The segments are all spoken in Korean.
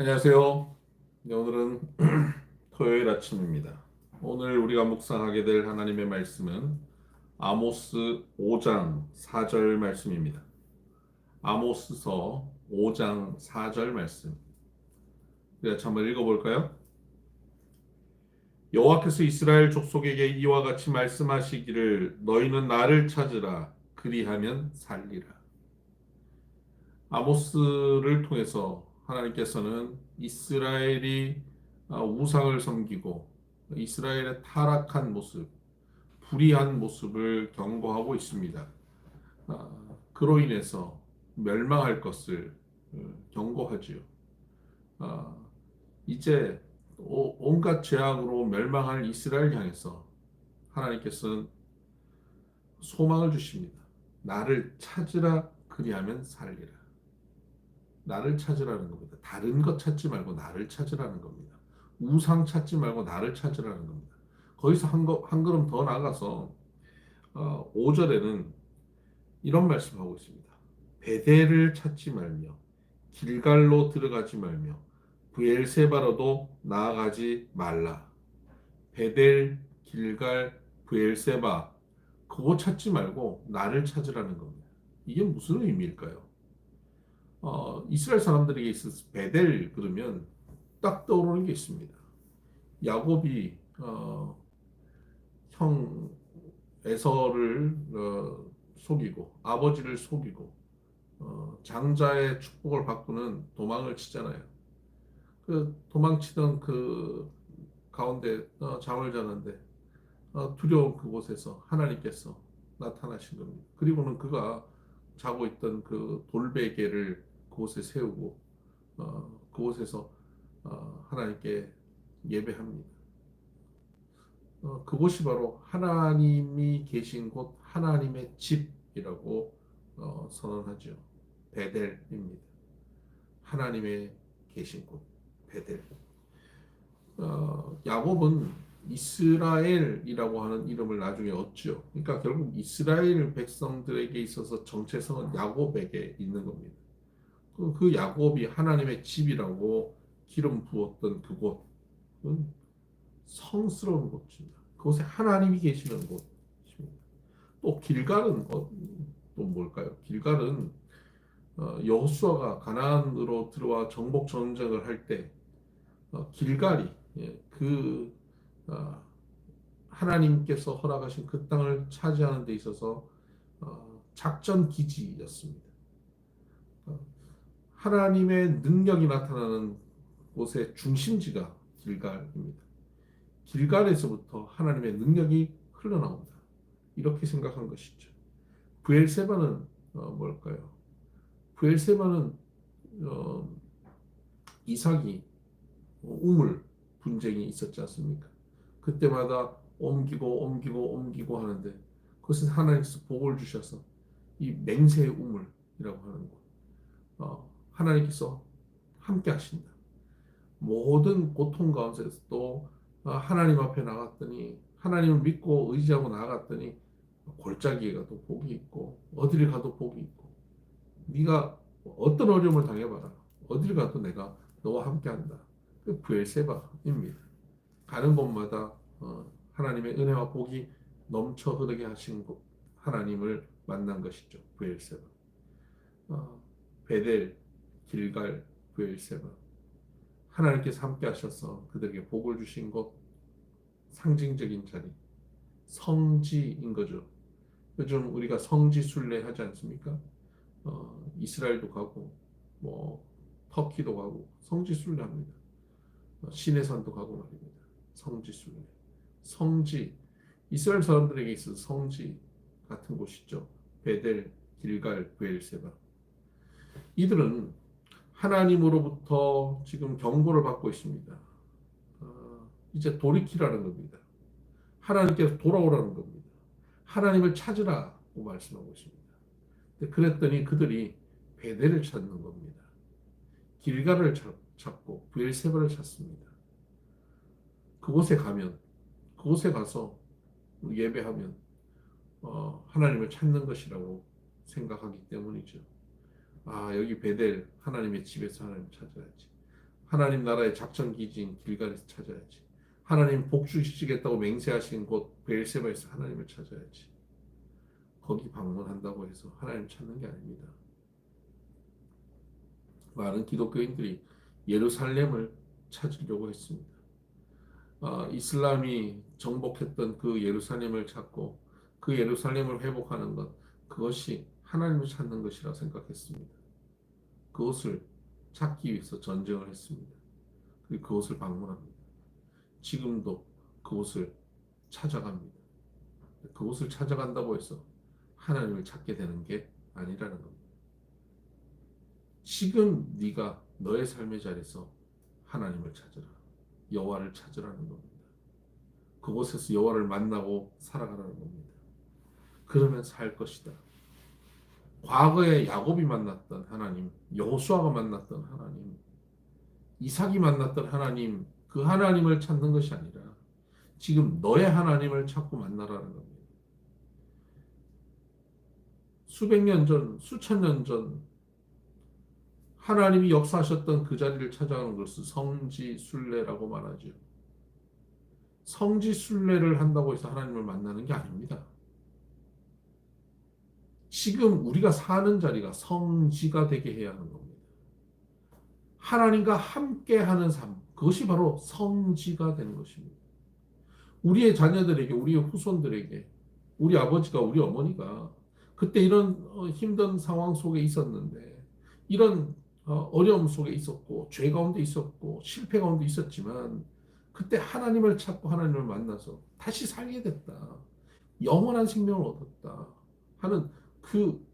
안녕하세요. 네, 오늘은 토요일 아침입니다. 오늘 우리가 묵상하게 될 하나님의 말씀은 아모스 5장 4절 말씀입니다. 아모스서 5장 4절 말씀. 우리가 한번 읽어볼까요? 여호와께서 이스라엘 족속에게 이와 같이 말씀하시기를 너희는 나를 찾으라 그리하면 살리라. 아모스를 통해서 하나님께서는 이스라엘이 아, 우상을 섬기고 이스라엘의 타락한 모습, 불의한 모습을 경고하고 있습니다. 아, 그로 인해서 멸망할 것을 어, 경고하지요. 아, 이제 오- 온갖 죄악으로 멸망할 이스라엘 향해서 하나님께서는 소망을 주십니다. 나를 찾으라 그리하면 살리라. 나를 찾으라는 겁니다. 다른 것 찾지 말고 나를 찾으라는 겁니다. 우상 찾지 말고 나를 찾으라는 겁니다. 거기서 한, 거, 한 걸음 더 나가서 어, 5절에는 이런 말씀하고 있습니다. 베델을 찾지 말며 길갈로 들어가지 말며 부엘세바로도 나아가지 말라. 베델, 길갈, 부엘세바 그거 찾지 말고 나를 찾으라는 겁니다. 이게 무슨 의미일까요? 어, 이스라엘 사람들에게 있어서 베델 그러면 딱 떠오르는 게 있습니다. 야곱이 어, 형 에서를 어, 속이고 아버지를 속이고 어, 장자의 축복을 바꾸는 도망을 치잖아요. 그 도망치던 그 가운데 어, 잠을 자는데 어, 두려운 그곳에서 하나님께서 나타나신 겁니다. 그리고는 그가 자고 있던 그 돌베개를 그곳에 세우고 어, 그곳에서 어, 하나님께 예배합니다. 어, 그곳이 바로 하나님이 계신 곳 하나님의 집이라고 어, 선언하죠. 베델입니다. 하나님의 계신 곳 베델. 어, 야곱은 이스라엘이라고 하는 이름을 나중에 얻죠. 그러니까 결국 이스라엘 백성들에게 있어서 정체성은 야곱에게 있는 겁니다. 그, 그 야곱이 하나님의 집이라고 기름 부었던 그곳은 성스러운 곳입니다. 그곳에 하나님이 계시는 곳입니다. 또 길갈은 어, 또 뭘까요? 길갈은 어, 여호수아가 가나안으로 들어와 정복 전쟁을 할때 어, 길갈이 예, 그 어, 하나님께서 허락하신 그 땅을 차지하는 데 있어서 어, 작전 기지였습니다. 어, 하나님의 능력이 나타나는 곳의 중심지가 길갈입니다. 길갈에서부터 하나님의 능력이 흘러나온다. 이렇게 생각한 것이죠. 부엘세바는 어, 뭘까요? 부엘세바는 어, 이삭이 우물 분쟁이 있었지 않습니까? 그때마다 옮기고 옮기고 옮기고 하는데 그것은 하나님께서 복을 주셔서 이 맹세의 우물이라고 하는 곳 어, 하나님께서 함께 하신다. 모든 고통 가운데서도 어, 하나님 앞에 나갔더니 하나님을 믿고 의지하고 나갔더니 골짜기에 가도 복이 있고 어디를 가도 복이 있고 네가 어떤 어려움을 당해봐라 어디를 가도 내가 너와 함께한다. 그 부엘세바입니다. 가는 곳마다 어, 하나님의 은혜와 복이 넘쳐 흐르게 하신 곳 하나님을 만난 것이죠. 부엘세바. 어, 베델, 길갈, 부엘세바. 하나님께서 함께 하셔서 그들에게 복을 주신 곳 상징적인 자리 성지인 거죠. 요즘 우리가 성지 순례 하지 않습니까? 어, 이스라엘도 가고 뭐 터키도 가고 성지 순례 합니다. 어, 시내산도 가고 말입니다. 성지 순례. 성지 이스라엘 사람들에게 있어서 성지 같은 곳이죠. 베델, 길갈, 부엘세바. 이들은 하나님으로부터 지금 경고를 받고 있습니다. 어, 이제 돌이키라는 겁니다. 하나님께서 돌아오라는 겁니다. 하나님을 찾으라고 말씀하고 있습니다. 그랬더니 그들이 베델을 찾는 겁니다. 길가를 찾고 부엘세바를 찾습니다. 그곳에 가면 그곳에 가서 예배하면 어, 하나님을 찾는 것이라고 생각하기 때문이죠. 아 여기 베델 하나님의 집에서 하나님 찾아야지. 하나님 나라의 작전 기지인 길갈에서 찾아야지. 하나님 복주시겠다고 맹세하신 곳 베일세바에서 하나님을 찾아야지. 거기 방문한다고 해서 하나님 찾는 게 아닙니다. 많은 기독교인들이 예루살렘을 찾으려고 했습니다. 아, 이슬람이 정복했던 그 예루살렘을 찾고 그 예루살렘을 회복하는 것 그것이 하나님을 찾는 것이라 생각했습니다. 그것을 찾기 위해서 전쟁을 했습니다. 그리고 그곳을 방문합니다. 지금도 그곳을 찾아갑니다. 그곳을 찾아간다고 해서 하나님을 찾게 되는 게 아니라는 겁니다. 지금 네가 너의 삶의 자리에서 하나님을 찾으라. 여호와를 찾으라는 겁니다. 그곳에서 여호와를 만나고 살아가라는 겁니다. 그러면 살 것이다. 과거에 야곱이 만났던 하나님, 여호수아가 만났던 하나님, 이삭이 만났던 하나님, 그 하나님을 찾는 것이 아니라 지금 너의 하나님을 찾고 만나라는 겁니다. 수백 년 전, 수천 년 전 하나님이 역사하셨던 그 자리를 찾아가는 것을 성지순례라고 말하죠. 성지순례를 한다고 해서 하나님을 만나는 게 아닙니다. 지금 우리가 사는 자리가 성지가 되게 해야 하는 겁니다. 하나님과 함께 하는 삶, 그것이 바로 성지가 되는 것입니다. 우리의 자녀들에게, 우리의 후손들에게, 우리 아버지가, 우리 어머니가 그때 이런 어, 힘든 상황 속에 있었는데, 이런 어, 어려움 속에 있었고, 죄 가운데 있었고, 실패 가운데 있었지만, 그때 하나님을 찾고 하나님을 만나서 다시 살게 됐다. 영원한 생명을 얻었다. 하는 그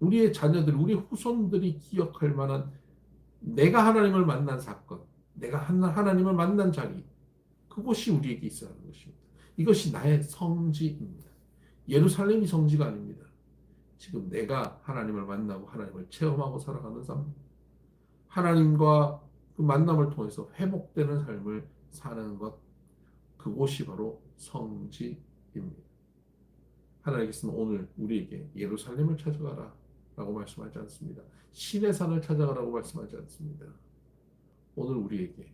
우리의 자녀들, 우리 후손들이 기억할 만한 내가 하나님을 만난 사건, 내가 하나님을 만난 자리, 그곳이 우리에게 있어야 하는 것입니다. 이것이 나의 성지입니다. 예루살렘이 성지가 아닙니다. 지금 내가 하나님을 만나고 하나님을 체험하고 살아가는 삶, 하나님과 그 만남을 통해서 회복되는 삶을 사는 것, 그곳이 바로 성지입니다. 하나님께서는 오늘 우리에게 예루살렘을 찾아가라 라고 말씀하지 않습니다. 신의 산을 찾아가라고 말씀하지 않습니다. 오늘 우리에게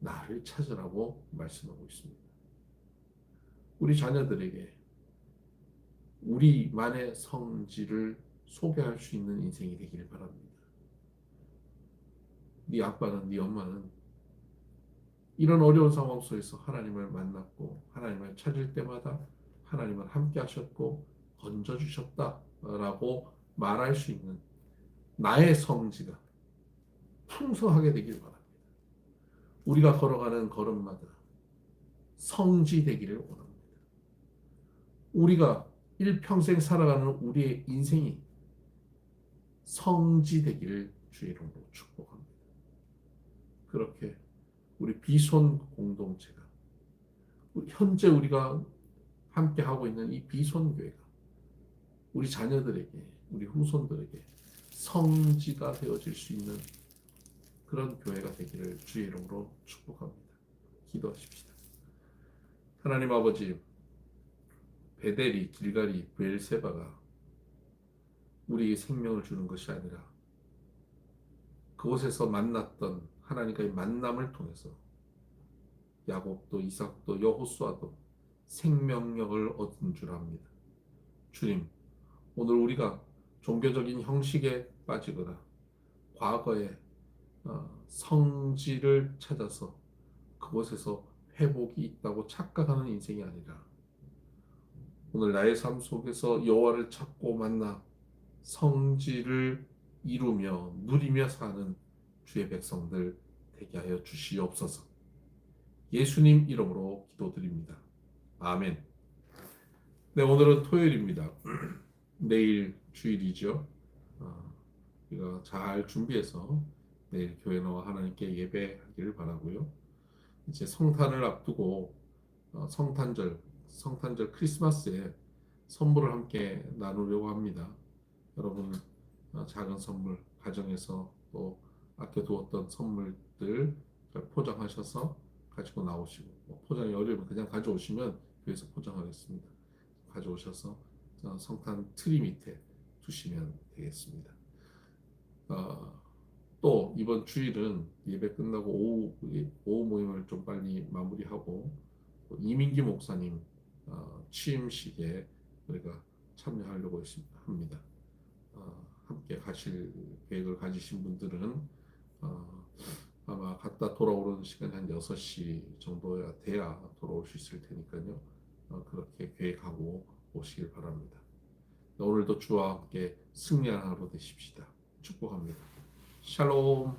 나를 찾으라고 말씀하고 있습니다. 우리 자녀들에게 우리만의 성지를 소개할 수 있는 인생이 되기를 바랍니다. 네 아빠는 네 엄마는 이런 어려운 상황 속에서 하나님을 만났고 하나님을 찾을 때마다 하나님은 함께 하셨고 건져 주셨다라고 말할 수 있는 나의 성지가 풍성하게 되길 바랍니다. 우리가 걸어가는 걸음마다 성지 되기를 원합니다. 우리가 일평생 살아가는 우리의 인생이 성지 되기를 주의 이름으로 축복합니다. 그렇게 우리 비손 공동체가 현재 우리가 함께 하고 있는 이 비손 교회가 우리 자녀들에게 우리 후손들에게 성지가 되어질 수 있는 그런 교회가 되기를 주의 이름으로 축복합니다. 기도하십시다. 하나님 아버지 베델이 길갈이 베엘세바가 우리에게 생명을 주는 것이 아니라 그곳에서 만났던 하나님과의 만남을 통해서 야곱도 이삭도 여호수아도 생명력을 얻은 줄 압니다. 주님, 오늘 우리가 종교적인 형식에 빠지거나 과거의 어, 성지를 찾아서 그곳에서 회복이 있다고 착각하는 인생이 아니라 오늘 나의 삶 속에서 여호와를 찾고 만나 성지를 이루며 누리며 사는 주의 백성들 되게 하여 주시옵소서. 예수님 이름으로 기도드립니다. 아멘. 네, 오늘은 토요일입니다. 내일 주일이죠. 어, 우리가 잘 준비해서 내일 교회 나와 하나님께 예배하기를 바라고요. 이제 성탄을 앞두고 어, 성탄절, 성탄절 크리스마스에 선물을 함께 나누려고 합니다. 여러분 어, 작은 선물 가정에서 또 아껴두었던 선물들 포장하셔서 가지고 나오시고 뭐 포장이 어려우면 그냥 가져오시면 교회에서 포장하겠습니다. 가져오셔서 성탄 트리 밑에 두시면 되겠습니다. 어, 또 이번 주일은 예배 끝나고 오후 오후 모임을 좀 빨리 마무리하고 또 이민기 목사님 어, 취임식에 우리가 참여하려고. 합니다. 어, 함께 가실 계획을 가지신 분들은 어, 아마 갔다 돌아오는 시간이 한 6시 정도야 돼야 돌아올 수 있을 테니까요. 어, 그렇게 계획하고 오시길 바랍니다. 오늘도 주와 함께 승리하는 하루 되십시다. 축복합니다. 샬롬.